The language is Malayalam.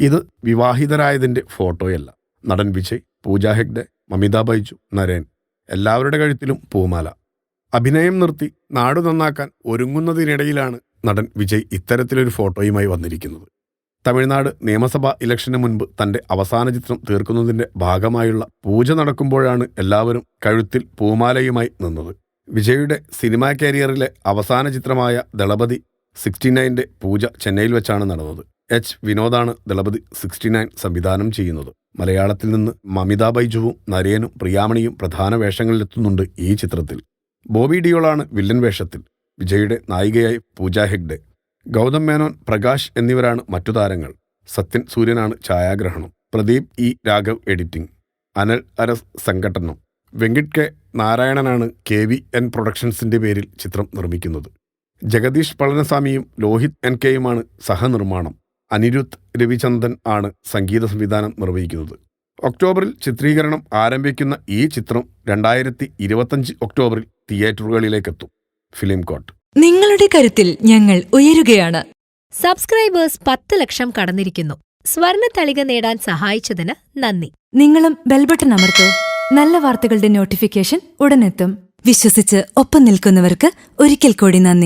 ഇത് വിവാഹിതരായതിന്റെ ഫോട്ടോയല്ല. നടൻ വിജയ് പൂജ ഹെഗ്ഡെ മമിത ബൈജു നരേൻ. എല്ലാവരുടെ കഴുത്തിലും പൂമാല. അഭിനയം നിർത്തി നാടു നന്നാക്കാൻ ഒരുങ്ങുന്നതിനിടയിലാണ് നടൻ വിജയ് ഇത്തരത്തിലൊരു ഫോട്ടോയുമായി വന്നിരിക്കുന്നത്. തമിഴ്നാട് നിയമസഭാ ഇലക്ഷന് മുൻപ് തന്റെ അവസാന ചിത്രം തീർക്കുന്നതിന്റെ ഭാഗമായുള്ള പൂജ നടക്കുമ്പോഴാണ് എല്ലാവരും കഴുത്തിൽ പൂമാലയുമായി നിന്നത്. വിജയുടെ സിനിമാ കരിയറിലെ അവസാന ചിത്രമായ ദളപതി സിക്സ്റ്റി നയന്റെ പൂജ ചെന്നൈയിൽ വെച്ചാണ് നടന്നത്. എച്ച്. വിനോദാണ് ദളപതി സിക്സ്റ്റി നയൻ സംവിധാനം ചെയ്യുന്നത്. മലയാളത്തിൽ നിന്ന് മമിത ബൈജുവും നരേനും പ്രിയാമണിയും പ്രധാന വേഷങ്ങളിലെത്തുന്നുണ്ട് ഈ ചിത്രത്തിൽ. ബോബി ഡിയോളാണ് വില്ലൻ വേഷത്തിൽ. വിജയുടെ നായികയായി പൂജ ഹെഗ്ഡെ. ഗൗതം മേനോൻ പ്രകാശ് എന്നിവരാണ് മറ്റു താരങ്ങൾ. സത്യൻ സൂര്യനാണ് ഛായാഗ്രഹണം. പ്രദീപ് ഇ. രാഘവ് എഡിറ്റിംഗ്. അനൽ അരസ് സംഘട്ടനം വെങ്കിട്ട് കെ. നാരായണനാണ് കെ വി എൻ പ്രൊഡക്ഷൻസിന്റെ പേരിൽ ചിത്രം നിർമ്മിക്കുന്നത്. ജഗദീഷ് പളനിസ്വാമിയും ലോഹിത് എൻ കെയുമാണ് സഹനിർമ്മാണം. അനിരുദ്ധ് രവിചന്ദൻ ആണ് സംഗീത സംവിധാനം നിർവഹിക്കുന്നത്. ഒക്ടോബറിൽ ചിത്രീകരണം ആരംഭിക്കുന്ന ഈ ചിത്രം രണ്ടായിരത്തി ഇരുപത്തഞ്ച് ഒക്ടോബറിൽ തിയേറ്ററുകളിലേക്കെത്തും. Film coat. നിങ്ങളുടെ കരുത്തിൽ ഞങ്ങൾ ഉയരുകയാണ്. സബ്സ്ക്രൈബേഴ്സ് പത്ത് ലക്ഷം കടന്നിരിക്കുന്നു. സ്വർണ തളിക നേടാൻ സഹായിച്ചതിന് നന്ദി. നിങ്ങളും ബെൽബട്ടൺ അമർത്തോ. നല്ല വാർത്തകളുടെ നോട്ടിഫിക്കേഷൻ ഉടനെത്തും. വിശ്വസിച്ച് ഒപ്പം നിൽക്കുന്നവർക്ക് ഒരിക്കൽ കൂടി നന്ദി.